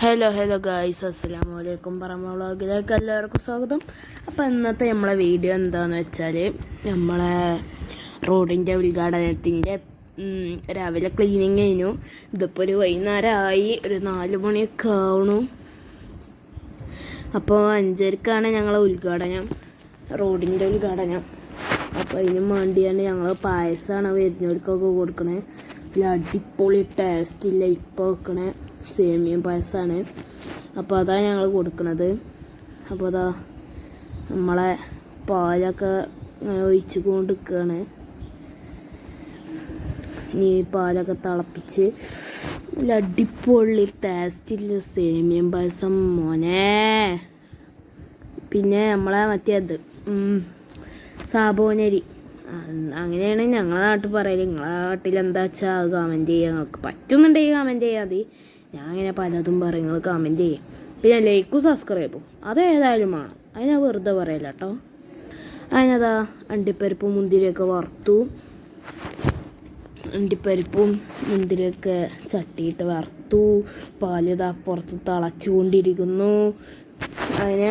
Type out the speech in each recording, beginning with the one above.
Hello hello guys അസ്സലാമു വലൈക്കും പറമ്പ വ്ളോഗിലേക്ക് എല്ലാവർക്കും സ്വാഗതം. അപ്പോൾ ഇന്നത്തെ നമ്മളെ വീഡിയോ എന്താണെന്ന് വെച്ചാൽ നമ്മളെ റോഡിന്റെ ഉദ്ഘാടനത്തിന്റെ രാവിലെ ക്ലീനിങ് കഴിഞ്ഞു. ഇതിപ്പോൾ ഒരു വൈകുന്നേരമായി ഒരു നാല് മണിയൊക്കെ ആവണു അപ്പോൾ അഞ്ചരക്കാണ് ഞങ്ങളെ ഉദ്ഘാടനം റോഡിന്റെ ഉദ്ഘാടനം. അപ്പോൾ അതിന് വേണ്ടിയാണ് ഞങ്ങൾ പായസമാണ് വരുന്നവർക്കൊക്കെ കൊടുക്കണേ. നല്ല അടിപൊളി ടേസ്റ്റ് ഇല്ല ഇപ്പോൾ വെക്കണേ. സേമിയ പായസമാണ് അപ്പോൾ അതാണ് ഞങ്ങൾ കൊടുക്കുന്നത് അപ്പോൾ അതാ നമ്മളെ പാലൊക്കെ ഒഴിച്ച് കൊണ്ടിരിക്കുകയാണ് ഈ പാലൊക്കെ തിളപ്പിച്ച് നല്ല അടിപൊളി ടേസ്റ്റില്ല സേമിയം പായസം മോനെ. പിന്നെ നമ്മളെ മറ്റേത് സാബോനരി. അങ്ങനെയാണ് ഞങ്ങളെ നാട്ടിൽ പറയൽ. നിങ്ങളെ നാട്ടിൽ എന്താ വെച്ചാൽ അത് കമന്റ് ചെയ്യുക ഞങ്ങൾക്ക് പറ്റുന്നുണ്ടെങ്കിൽ കമന്റ് ചെയ്യാൽ മതി. ഞാൻ അങ്ങനെ പലതും പറയും നിങ്ങൾ കമന്റ് ചെയ്യും. പിന്നെ ലൈക്കും സബ്സ്ക്രൈബും അത് ഏതായാലും വേണം. അതിനാ വെറുതെ പറയില്ല കേട്ടോ അതിനതാ അണ്ടിപ്പരിപ്പും മുന്തിരിയൊക്കെ വറുത്തു. അണ്ടിപ്പരിപ്പും മുന്തിരിയൊക്കെ ചട്ടിയിട്ട് വറുത്തു. പാൽ ഇതാ പുറത്ത് തിളച്ചുകൊണ്ടിരിക്കുന്നു. അതിനെ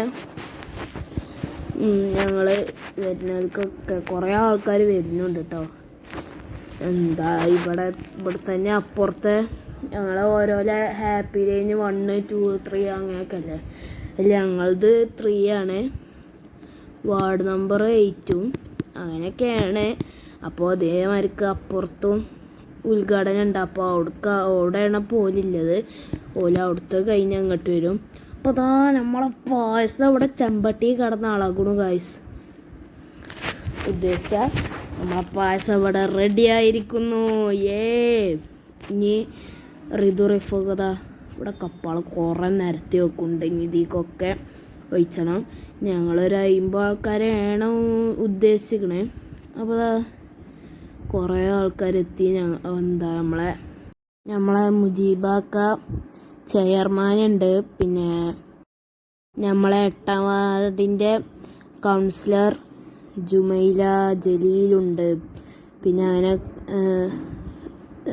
ഞങ്ങൾ വരുന്നവർക്കൊക്കെ കുറേ ആൾക്കാർ വരുന്നുണ്ട് കേട്ടോ എന്താ ഇവിടെ ഇവിടെ തന്നെ അപ്പുറത്തെ ഞങ്ങളെ ഓരോരോ happy line one two three അങ്ങനെയൊക്കെ അല്ലേ? ഞങ്ങളത് ത്രീ ആണ്. വാർഡ് നമ്പർ എയ്റ്റും അങ്ങനെയൊക്കെയാണ്. അപ്പോൾ അതേമാർക്ക് അപ്പുറത്തും ഉദ്ഘാടനം ഉണ്ട്. അപ്പോൾ അവിടേക്ക് അവിടെയാണ് പോലില്ലത് ഓല അവിടുത്തെ കഴിഞ്ഞ് അങ്ങോട്ട് വരും. അപ്പോൾ അതാ നമ്മളെ പായസം അവിടെ ചെമ്പട്ടി കിടന്ന അളകണു ഗായ്സ് ഉദ്ദേശിച്ച നമ്മളെ പായസം ഇവിടെ റെഡി ആയിരിക്കുന്നു. ഏ ഇനി റിതു റിഫോകത ഇവിടെ കപ്പാൾ കുറേ നിരത്തി വെക്കുന്നുണ്ട്. ഇനി ഇതിക്കൊക്കെ ഒഴിച്ചണം. ഞങ്ങളൊരു അമ്പത് ആൾക്കാരെയാണ് ഉദ്ദേശിക്കണേ. അപ്പോൾ കുറേ ആൾക്കാരെത്തി. ഞങ്ങൾ എന്താ നമ്മളെ നമ്മളെ മുജീബാക്ക ചെയർമാനുണ്ട് പിന്നെ നമ്മളെ എട്ടാം വാർഡിന്റെ കൗൺസിലർ ജുമൈല ജലീലുണ്ട്. പിന്നെ അങ്ങനെ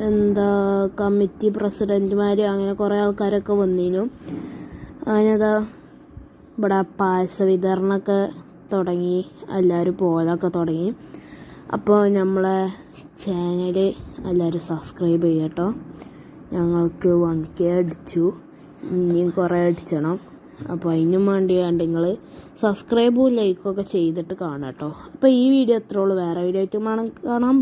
എന്താ കമ്മിറ്റി പ്രസിഡന്റുമാർ അങ്ങനെ കുറേ ആൾക്കാരൊക്കെ വന്നിനു. അതിനതാ ഇവിടെ പായസ വിതരണമൊക്കെ തുടങ്ങി. എല്ലാവരും പോലൊക്കെ തുടങ്ങി. അപ്പോൾ നമ്മളെ ചാനൽ എല്ലാവരും സബ്സ്ക്രൈബ് ചെയ്യട്ടോ. ഞങ്ങൾക്ക് വൺ കെ അടിച്ചു. ഇനിയും കുറേ അടിച്ചണം. അപ്പോൾ അതിനും വേണ്ടിയാണ്ട് നിങ്ങൾ സബ്സ്ക്രൈബും ലൈക്കും ഒക്കെ ചെയ്തിട്ട് കാണാം കേട്ടോ അപ്പോൾ ഈ വീഡിയോ എത്ര ഉള്ളൂ. വേറെ വീഡിയോ ആയിട്ട് കാണാം.